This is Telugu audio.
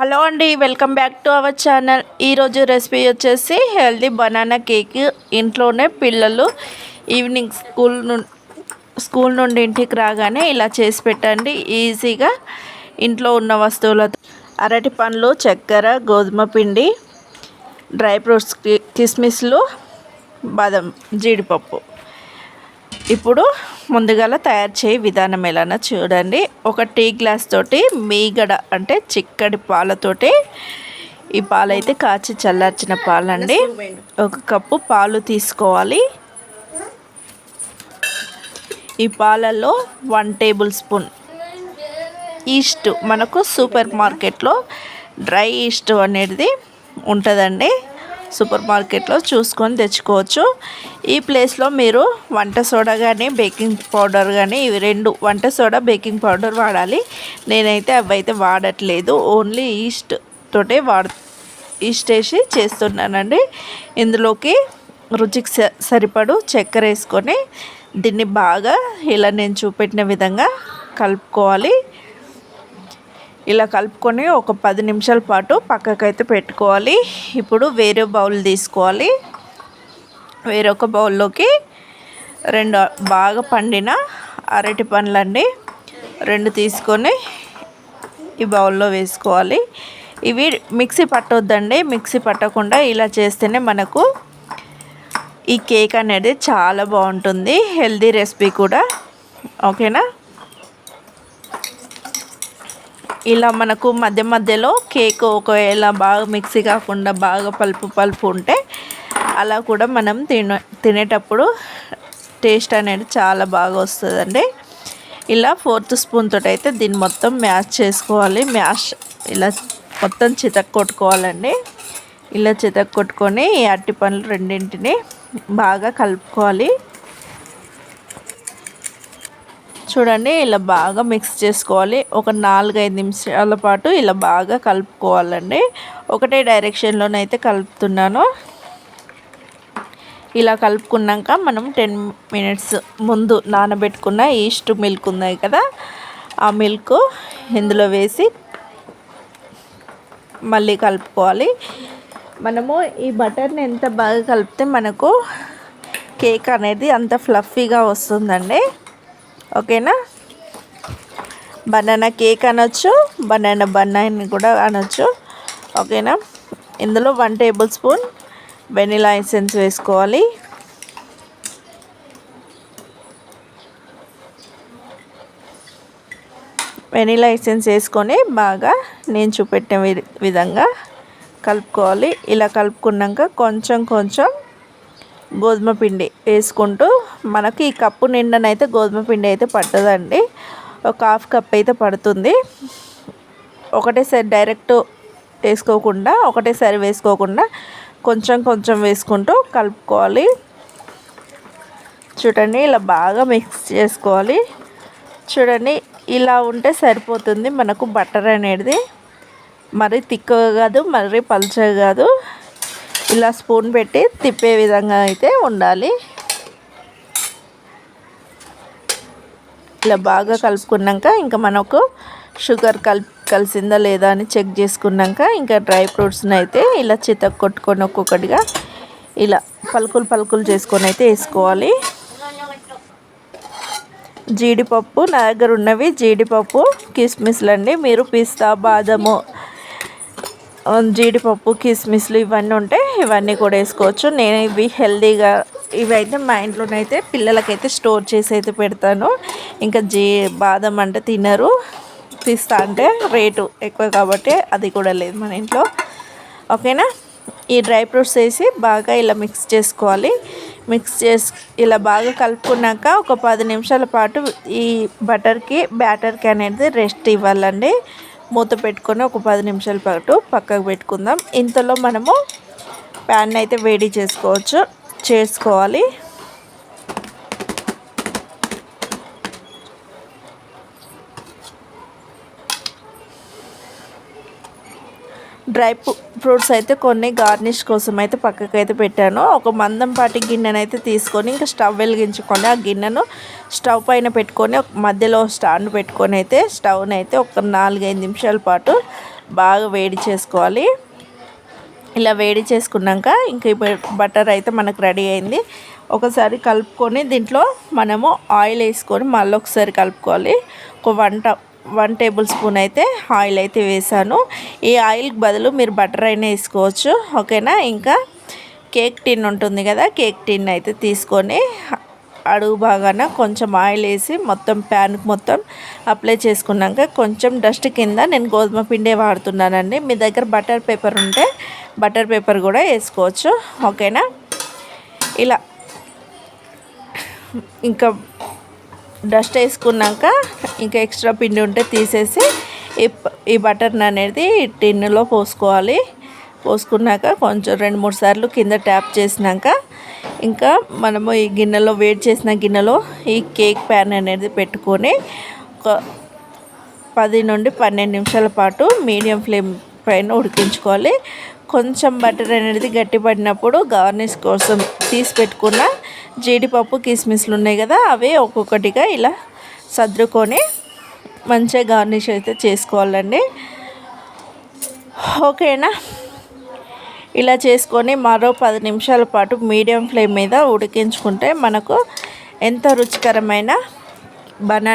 హలో అండి welcome back to our channel. ఈరోజు రెసిపీ వచ్చేసి హెల్దీ బనానా కేక్ ఇంట్లోనే పిల్లలు ఈవినింగ్ స్కూల్ నుండి స్కూల్ నుండి ఇంటికి రాగానే ఇలా చేసి పెట్టండి. ఈజీగా ఇంట్లో ఉన్న వస్తువులతో. అరటి పండ్లు చక్కెర గోధుమ పిండి డ్రై ఫ్రూట్స్ కి- కిస్మిస్లు బాదం జీడిపప్పు. ఇప్పుడు ముందుగాల తయారు చేయ విధానం ఎలానో చూడండి. ఒక టీ గ్లాస్ తోటి మీగడ అంటే చిక్కడి పాలతోటి ఈ పాలు అయితే కాచి చల్లార్చిన పాలండి. ఒక కప్పు పాలు తీసుకోవాలి. ఈ పాలల్లో వన్ టేబుల్ స్పూన్ ఈస్ట్ మనకు సూపర్ మార్కెట్లో డ్రై ఈస్ట్ అనేది ఉంటుందండి. సూపర్ మార్కెట్లో చూసుకొని తెచ్చుకోవచ్చు. ఈ ప్లేస్లో మీరు వంట సోడా కానీ బేకింగ్ పౌడర్ కానీ ఇవి రెండు వంట సోడా బేకింగ్ పౌడర్ వాడాలి. నేనైతే అవి అయితే వాడట్లేదు. ఓన్లీ ఈస్ట్ తోటే వాడ ఈస్ట్ వేసి చేస్తున్నానండి. ఇందులోకి రుచికి స- సరిపడు చక్కెర వేసుకొని దీన్ని బాగా ఇలా నేను చూపెట్టిన విధంగా కలుపుకోవాలి. ఇలా కలుపుకొని ఒక పది నిమిషాల పాటు పక్కకైతే పెట్టుకోవాలి. ఇప్పుడు వేరే బౌల్ తీసుకోవాలి. వేరొక బౌల్లోకి రెండు బాగా పండిన అరటి పండ్లండి రెండు తీసుకొని ఈ బౌల్లో వేసుకోవాలి. ఇవి మిక్సీ పట్టొద్దండి. మిక్సీ పట్టకుండా ఇలా చేస్తేనే మనకు ఈ కేక్ అనేది చాలా బాగుంటుంది. హెల్దీ రెసిపీ కూడా. ఓకేనా? ఇలా మనకు మధ్య మధ్యలో కేక్ ఒకవేళ బాగా మిక్సీ కాకుండా బాగా పలుపు పలుపు ఉంటే అలా కూడా మనం తిన తినేటప్పుడు టేస్ట్ అనేది చాలా బాగా వస్తుందండి. ఇలా ఫోర్త్ స్పూన్ తోటి అయితే దీన్ని మొత్తం మ్యాష్ చేసుకోవాలి. మ్యాష్ ఇలా మొత్తం చితక్ కొట్టుకోవాలండి. ఇలా చితక్ కొట్టుకొని ఈ అట్టి పండ్లు రెండింటిని బాగా కలుపుకోవాలి. చూడండి ఇలా బాగా మిక్స్ చేసుకోవాలి. ఒక నాలుగైదు నిమిషాల పాటు ఇలా బాగా కలుపుకోవాలండి. ఒకటే డైరెక్షన్లోనైతే కలుపుతున్నాను. ఇలా కలుపుకున్నాక మనం టెన్ మినిట్స్ ముందు నానబెట్టుకున్న ఈస్ట్ మిల్క్ ఉన్నాయి కదా ఆ మిల్క్ ఇందులో వేసి మళ్ళీ కలుపుకోవాలి. మనము ఈ బటర్ని ఎంత బాగా కలిపితే మనకు కేక్ అనేది అంత ఫ్లఫీగా వస్తుందండి. ఓకేనా? బనానా కేక్ అనొచ్చు బనానా బనాని కూడా అనొచ్చు. ఓకేనా? ఇందులో one tablespoon vanilla essence వేసుకోవాలి. వెనిలా ఎసెన్స్ వేసుకొని బాగా నేను చూపెట్టిన వి- విధంగా కలుపుకోవాలి. ఇలా కలుపుకున్నాక కొంచెం కొంచెం గోధుమ పిండి వేసుకుంటూ మనకి ఈ కప్పు నిండనైతే గోధుమ పిండి అయితే పట్టదండి. ఒక హాఫ్ కప్ అయితే పడుతుంది. ఒకటేసారి డైరెక్ట్ వేసుకోకుండా ఒకటేసారి వేసుకోకుండా కొంచెం కొంచెం వేసుకుంటూ కలుపుకోవాలి. చూడండి ఇలా బాగా మిక్స్ చేసుకోవాలి. చూడండి ఇలా ఉంటే సరిపోతుంది మనకు బటర్ అనేది. మరీ తిక్కగా కాదు మరీ పలుచగా కాదు. ఇలా స్పూన్ పెట్టి తిప్పే విధంగా అయితే ఉండాలి. ఇలా బాగా కలుపుకున్నాక ఇంకా మనకు షుగర్ కలిపి కలిసిందా లేదా అని చెక్ చేసుకున్నాక ఇంకా డ్రై ఫ్రూట్స్ని అయితే ఇలా చితక్ కొట్టుకొని ఒక్కొక్కటిగా ఇలా పలుకులు పలుకులు చేసుకొని అయితే వేసుకోవాలి. జీడిపప్పు నా దగ్గర ఉన్నవి జీడిపప్పు కిస్మిస్లు అండి. మీరు పిస్తా బాదము జీడిపప్పు కిస్మిస్లు ఇవన్నీ ఉంటే ఇవన్నీ కూడా వేసుకోవచ్చు. నేను ఇవి హెల్దీగా ఇవైతే మా ఇంట్లోనైతే పిల్లలకైతే స్టోర్ చేసి అయితే పెడతాను. ఇంకా జీ బాదం అంటే తినరు. పిస్తా అంటే రేటు ఎక్కువ కాబట్టి అది కూడా లేదు మన ఇంట్లో. ఓకేనా? ఈ డ్రై ఫ్రూట్స్ వేసి బాగా ఇలా మిక్స్ చేసుకోవాలి. మిక్స్ చేసి ఇలా బాగా కలుపుకున్నాక ఒక పది నిమిషాల పాటు ఈ బటర్కి బ్యాటర్కి అనేది రెస్ట్ ఇవ్వాలండి. మూత పెట్టుకొని ఒక పది నిమిషాల పాటు పక్కకు పెట్టుకుందాం. ఇంతలో మనము ప్యాన్ అయితే వేడి చేసుకోవచ్చు. చేసుకోవాలి. డ్రై ఫ్రూట్స్ అయితే కొన్ని గార్నిష్ కోసం అయితే పక్కకు అయితే పెట్టాను. ఒక మందంపాటి గిన్నెను అయితే తీసుకొని ఇంకా స్టవ్ వెలిగించుకొని ఆ గిన్నెను స్టవ్ పైన పెట్టుకొని మధ్యలో స్టాండ్ పెట్టుకొని అయితే స్టవ్ని అయితే ఒక నాలుగైదు నిమిషాల పాటు బాగా వేడి చేసుకోవాలి. ఇలా వేడి చేసుకున్నాక ఇంక బటర్ అయితే మనకు రెడీ అయింది. ఒకసారి కలుపుకొని దీంట్లో మనము ఆయిల్ వేసుకొని మళ్ళీ ఒకసారి కలుపుకోవాలి. ఒక వన్ ట- వన్ టేబుల్ స్పూన్ అయితే ఆయిల్ అయితే వేసాను. ఈ ఆయిల్కి బదులు మీరు బటర్ అయినా వేసుకోవచ్చు. ఓకేనా? ఇంకా కేక్ టిన్ ఉంటుంది కదా కేక్ టిన్ అయితే తీసుకొని అడుగు బాగాన కొంచెం ఆయిల్ వేసి మొత్తం ప్యాన్కి మొత్తం అప్లై చేసుకున్నాక కొంచెం డస్ట్ కింద నేను గోధుమ పిండే వాడుతున్నానండి. మీ దగ్గర బటర్ పేపర్ ఉంటే బటర్ పేపర్ కూడా వేసుకోవచ్చు ఓకేనా? ఇలా ఇంకా డస్ట్ వేసుకున్నాక ఇంకా ఎక్స్ట్రా పిండి ఉంటే తీసేసి ఈ ఈ బటర్ని అనేది టిన్నులో పోసుకోవాలి. పోసుకున్నాక కొంచెం రెండు మూడు సార్లు కింద ట్యాప్ చేసినాక ఇంకా మనము ఈ గిన్నెలో వేడి చేసిన గిన్నెలో ఈ కేక్ ప్యాన్ అనేది పెట్టుకొని ఒక పది నుండి పన్నెండు నిమిషాల పాటు మీడియం ఫ్లేమ్ పైన ఉడికించుకోవాలి. కొంచెం బటర్ అనేది గట్టిపడినప్పుడు గార్నిష్ కోసం తీసి పెట్టుకున్న జీడిపప్పు కిస్మిస్లు ఉన్నాయి కదా అవి ఒక్కొక్కటిగా ఇలా సర్దుకొని మంచిగా గార్నిష్ అయితే చేసుకోవాలండి. ఓకేనా? ఇలా చేసుకొని మరో పది నిమిషాల పాటు మీడియం ఫ్లేమ్ మీద ఉడికించుకుంటే మనకు ఎంతో రుచికరమైన బనానా